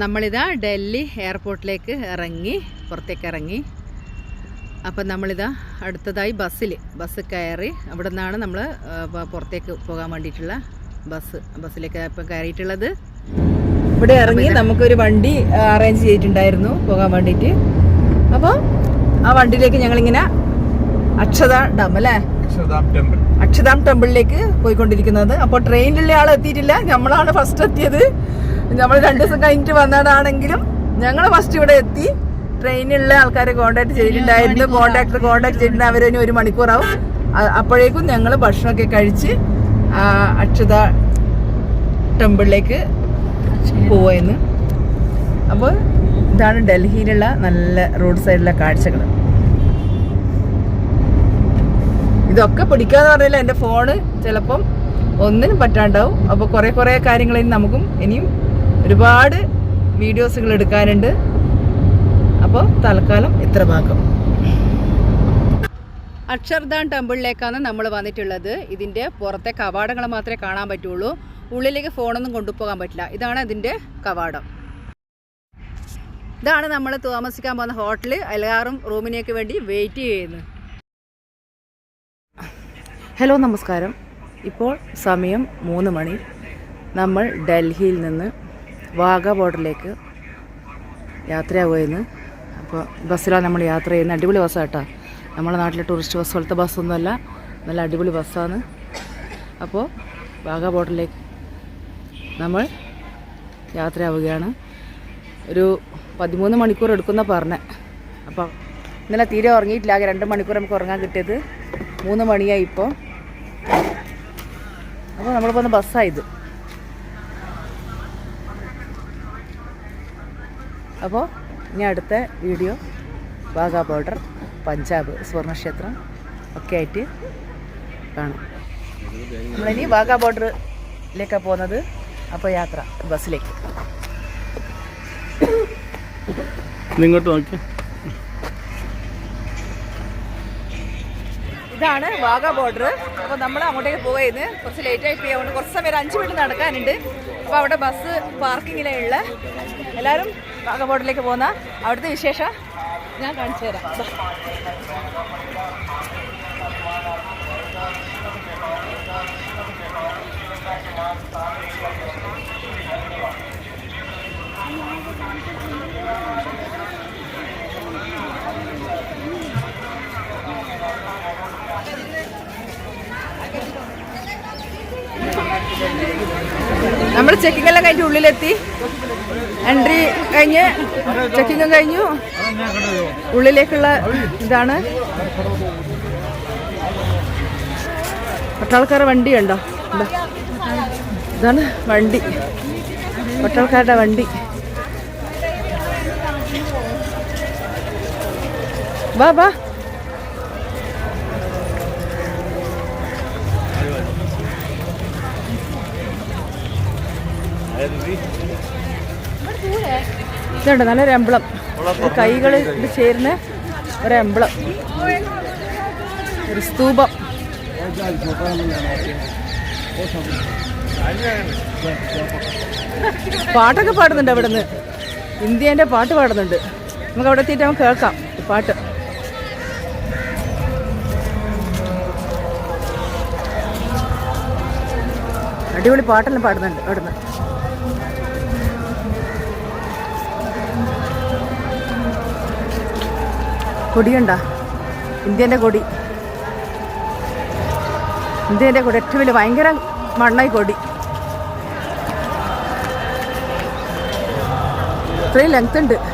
നമ്മളിതാ ഡൽഹി എയർപോർട്ടിലേക്ക് ഇറങ്ങി പുറത്തേക്ക് ഇറങ്ങി. അപ്പം നമ്മളിതാ അടുത്തതായി ബസ്സിൽ ബസ് കയറി അവിടെ നിന്നാണ് നമ്മൾ പുറത്തേക്ക് പോകാൻ വേണ്ടിയിട്ടുള്ള ബസ് ബസ്സിലേക്ക് ഇപ്പം കയറിയിട്ടുള്ളത്. ഇവിടെ ഇറങ്ങി നമുക്കൊരു വണ്ടി അറേഞ്ച് ചെയ്തിട്ടുണ്ടായിരുന്നു പോകാൻ വേണ്ടിയിട്ട്. അപ്പോൾ ആ വണ്ടിയിലേക്ക് ഞങ്ങളിങ്ങനെ അക്ഷത ഡാം അല്ലേ? അക്ഷതാം ടെമ്പിളിലേക്ക് പോയിക്കൊണ്ടിരിക്കുന്നത്. അപ്പോൾ ട്രെയിനിലുള്ള ആൾ എത്തിയിട്ടില്ല നമ്മളാണ് ഫസ്റ്റ് എത്തിയത്. നമ്മൾ രണ്ടു ദിവസം കഴിഞ്ഞിട്ട് വന്നതാണെങ്കിലും ഞങ്ങൾ ഫസ്റ്റ് ഇവിടെ എത്തി. ട്രെയിനിലുള്ള ആൾക്കാരെ കോണ്ടാക്ട് ചെയ്തിട്ടുണ്ടായിരുന്നു. കോണ്ടാക്ടർ കോണ്ടാക്ട് ചെയ്തിട്ടുണ്ട് അവരതിന് ഒരു മണിക്കൂറാവും. അപ്പോഴേക്കും ഞങ്ങൾ ഭക്ഷണമൊക്കെ കഴിച്ച് അക്ഷത ടെമ്പിളിലേക്ക് പോവായിരുന്നു. അപ്പോൾ ഇതാണ് ഡൽഹിയിലുള്ള നല്ല റോഡ് സൈഡിലെ കാഴ്ചകൾ ഇതൊക്കെ പിടിക്കാന്ന് പറഞ്ഞാൽ എന്റെ ഫോണ് ചിലപ്പം ഒന്നിനും പറ്റാണ്ടാവും. അപ്പോൾ കുറേ കുറേ കാര്യങ്ങളും നമുക്കും ഇനിയും ഒരുപാട് വീഡിയോസുകൾ എടുക്കാനുണ്ട്. അപ്പോൾ തൽക്കാലം ഇത്ര ഭാഗം. അക്ഷർധാം ടെമ്പിളിലേക്കാണ് നമ്മൾ വന്നിട്ടുള്ളത്. ഇതിന്റെ പുറത്തെ കവാടങ്ങൾ മാത്രമേ കാണാൻ പറ്റുള്ളൂ. ഉള്ളിലേക്ക് ഫോണൊന്നും കൊണ്ടുപോകാൻ പറ്റില്ല. ഇതാണ് ഇതിന്റെ കവാടം. ഇതാണ് നമ്മൾ താമസിക്കാൻ പോകുന്ന ഹോട്ടൽ എല്ലാവരും റൂമിനേക്ക് വേണ്ടി വെയിറ്റ് ചെയ്യുന്നത് ഹലോ നമസ്കാരം. ഇപ്പോൾ സമയം മൂന്ന് മണി. നമ്മൾ ഡൽഹിയിൽ നിന്ന് വാഗ ബോർഡറിലേക്ക് യാത്രയാവുമായിരുന്നു അപ്പോൾ ബസ്സിലാണ് നമ്മൾ യാത്ര ചെയ്യുന്നത്. അടിപൊളി ബസ്സാണ് കേട്ടോ നമ്മുടെ നാട്ടിലെ ടൂറിസ്റ്റ് ബസ് പോലത്തെ ബസ്സൊന്നുമല്ല നല്ല അടിപൊളി ബസ്സാണ് അപ്പോൾ വാഗ ബോർഡറിലേക്ക് നമ്മൾ യാത്രയാവുകയാണ്. ഒരു പതിമൂന്ന് മണിക്കൂർ എടുക്കുന്ന പറഞ്ഞ. അപ്പോൾ ഇന്നലെ തീരെ ഉറങ്ങിയിട്ടില്ല. ആകെ രണ്ട് മണിക്കൂർ നമുക്ക് ഉറങ്ങാൻ കിട്ടിയത്. മൂന്ന് മണിയായി ഇപ്പോൾ. അപ്പോൾ നമ്മളിപ്പോൾ ഒന്ന് ബസ്സായത് അപ്പോൾ ഇനി അടുത്ത വീഡിയോ വാഗ ബോർഡർ പഞ്ചാബ് സ്വർണക്ഷേത്രം ഒക്കെ ആയിട്ട് കാണാം. നമ്മളിനി വാഗ ബോർഡറിലേക്കാണ് പോകുന്നത് അപ്പോൾ യാത്ര ബസ്സിലേക്ക്. നിങ്ങോട്ട് നോക്കി. ഇതാണ് വാഗ ബോർഡർ. അപ്പോൾ നമ്മൾ അങ്ങോട്ടേക്ക് പോകുന്നത് കുറച്ച് ലേറ്റ് ആയി പോയി. അതുകൊണ്ട് കുറച്ച് സമയം അഞ്ച് മിനിറ്റ് നടക്കാനുണ്ട്. അപ്പോൾ അവിടെ ബസ് പാർക്കിങ്ങിലുള്ള എല്ലാവരും വാഗ ബോർഡറിലേക്ക് പോകുന്ന അവിടുത്തെ വിശേഷം ഞാൻ കാണിച്ചു തരാം. നമ്മൾ ചെക്കിങ്ങെല്ലാം കഴിഞ്ഞ് ഉള്ളിലെത്തി. എൻട്രി കഴിഞ്ഞ് ചെക്കിങ്ങും കഴിഞ്ഞു. ഉള്ളിലേക്കുള്ള ഇതാണ്. വണ്ടി ഉണ്ടോ? ഇതാണ് വണ്ടി. പട്ടാൾക്കാരുടെ വണ്ടി. വാ വാ. ഇതുണ്ട് നല്ലൊരു എംബ്ലം കൈകൾ ഇത് ചേരുന്ന ഒരു എംബ്ലം ഒരു സ്തൂപം. പാട്ടൊക്കെ പാടുന്നുണ്ട് അവിടെ നിന്ന് ഇന്ത്യേന്റെ പാട്ട് പാടുന്നുണ്ട്. നമുക്ക് അവിടെ എത്തിയിട്ട് നമുക്ക് കേൾക്കാം പാട്ട്. അടിപൊളി പാട്ടെല്ലാം പാടുന്നുണ്ട് അവിടുന്ന്. കൊടിയുണ്ട? ഇന്ത്യന്റെ കൊടി. ഇന്ത്യന്റെ കൊടി. ഏറ്റവും വലിയ ഭയങ്കര മണ്ണായി കൊടി. ഇത്രയും ലെങ്ത് ഉണ്ട്.